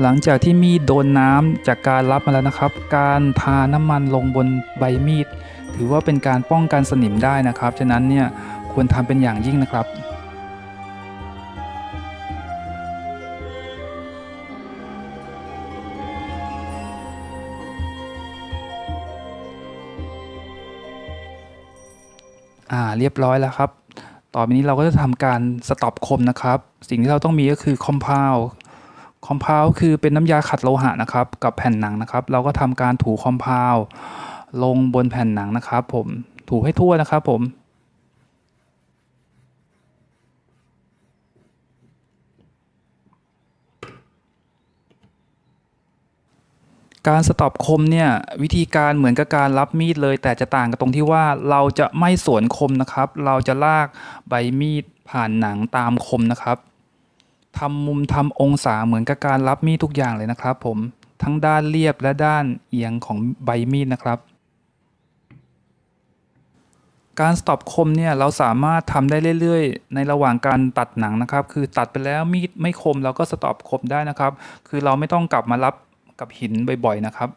หลังจากที่มีดโดนน้ำจากการรับมาแล้วนะครับ การทาน้ำมันลงบนใบมีด ถือว่าเป็นการป้องกันสนิมได้นะครับ ฉะนั้นเนี่ยควรทำเป็นอย่างยิ่งนะครับอ่าเรียบร้อยแล้วครับ ต่อไปนี้เราก็จะทำการสต็อปคมนะครับ สิ่งที่เราต้องมีก็คือคอมเพล คอมเพลคือเป็นน้ำยาขัดโลหะนะครับ กับแผ่นหนังนะครับ เราก็ทำการถูคอมเพลลงบนแผ่นหนังนะครับ ผมถูให้ทั่วนะครับผมการสต็อปคมเนี่ยวิธีการเหมือนกับการรับมีดเลย แต่จะต่างกันตรงที่ว่าเราจะไม่สวนคมนะครับ เราจะลากใบมีดผ่านหนังตามคมนะครับ ทำมุมทำองศาเหมือนกับการรับมีดทุกอย่างเลยนะครับ ผมทั้งด้านเรียบและด้านเอียงของใบมีดนะครับ การสต็อปคมเนี่ยเราสามารถทำได้เรื่อยๆ ในระหว่างการตัดหนังนะครับ คือตัดไปแล้วมีดไม่คมเราก็สต็อปคมได้นะครับ คือเราไม่ต้องกลับมารับกับหินบ่อยๆนะครับ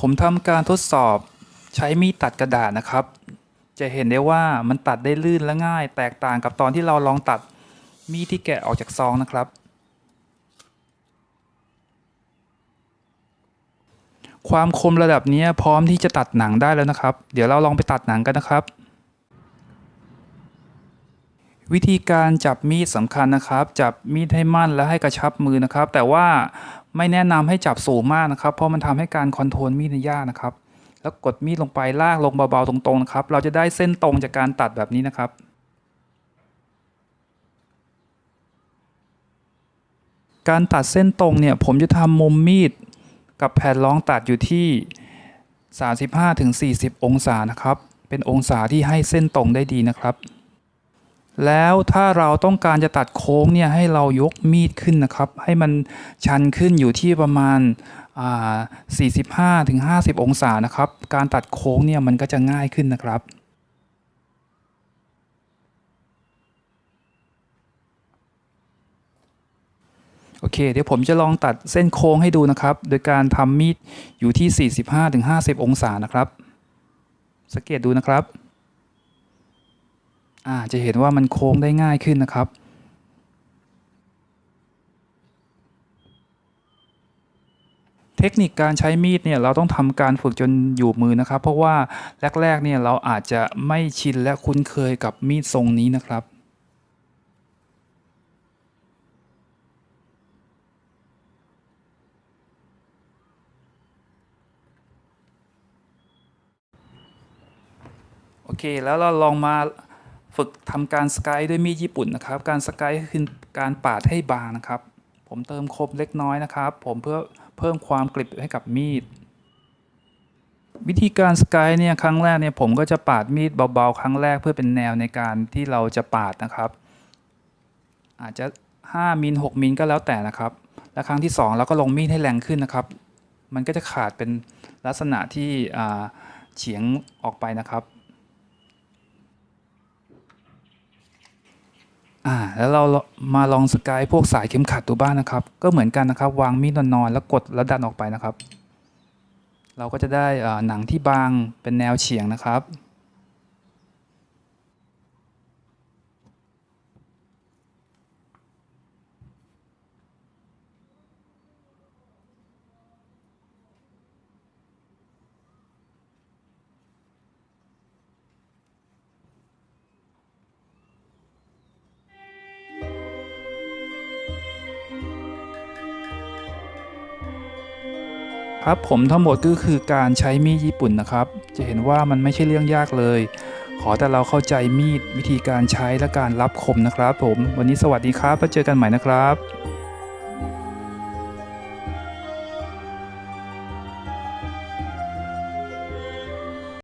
ผมทำการทดสอบใช้มีดตัดกระดาษนะครับ จะเห็นได้ว่ามันตัดได้ลื่นและง่าย แตกต่างกับตอนที่เราลองตัดมีดที่แกะออกจากซองนะครับ ความคมระดับนี้พร้อมที่จะตัดหนังได้แล้วนะครับ เดี๋ยวเราลองไปตัดหนังกันนะครับ วิธีการจับมีดสำคัญนะครับ จับมีดให้มั่นและให้กระชับมือนะครับ แต่ว่าไม่แนะนำให้จับสูงมากนะครับ เพราะมันทำให้การคอนโทรลมีดยากนะครับ แล้วกดมีดลงไปลากลงเบาๆตรงๆนะครับ เราจะได้เส้นตรงจากการตัดแบบนี้นะครับ การตัดเส้นตรงเนี่ยผมจะทำมุมมีดกับแผ่นรองตัดอยู่ที่ 35-40 องศานะครับ เป็นองศาที่ให้เส้นตรงได้ดีนะครับ แล้วถ้าเราต้องการจะตัดโค้งเนี่ยให้เรายกมีดขึ้นนะครับ ให้มันชันขึ้นอยู่ที่ประมาณ45ถึง50 องศานะครับ การตัดโค้งเนี่ยมันก็จะง่ายขึ้นนะครับโอเค เดี๋ยวผมจะลองตัดเส้นโค้งให้ดูนะครับ โดยการทำมีดอยู่ที่ 45-50 องศานะครับสังเกตดูนะครับ จะเห็นว่ามันโค้งได้ง่ายขึ้นนะครับ เทคนิคการใช้มีดเนี่ยเราต้องทำการฝึกจนอยู่มือนะครับ เพราะว่าแรกๆเนี่ยเราอาจจะไม่ชินและคุ้นเคยกับมีดทรงนี้นะครับโอเค แล้วเราลองมา ฝึกทำการสกายด้วยมีดญี่ปุ่นนะครับ การสกายคือการปาดให้บางนะครับ ผมเติมคมเล็กน้อยนะครับ ผมเพื่อเพิ่มความกริบให้กับมีด วิธีการสกายเนี่ยครั้งแรกเนี่ยผมก็จะปาดมีดเบาๆ ครั้งแรกเพื่อเป็นแนวในการที่เราจะปาดนะครับ อาจจะ 5มิล6มิลก็แล้วแต่นะครับ และครั้งที่ 2 เราก็ลงมีดให้แรงขึ้นนะครับ มันก็จะขาดเป็นลักษณะที่อ่าเฉียงออกไปนะครับ อ่าแล้วเรามาลองสกายพวกสายเข็มขัดดูบ้างนะครับ ก็เหมือนกันนะครับ วางมีดนอนๆแล้วกดแล้วดันออกไปนะครับ เราก็จะได้หนังที่บางเป็นแนวเฉียงนะครับ ครับผมทั้งหมดก็คือการใช้มีดญี่ปุ่นนะครับ จะเห็นว่ามันไม่ใช่เรื่องยากเลย ขอแต่เราเข้าใจมีดวิธีการใช้และการรับคมนะครับ ผม วันนี้สวัสดีครับแล้วเจอกันใหม่นะครับ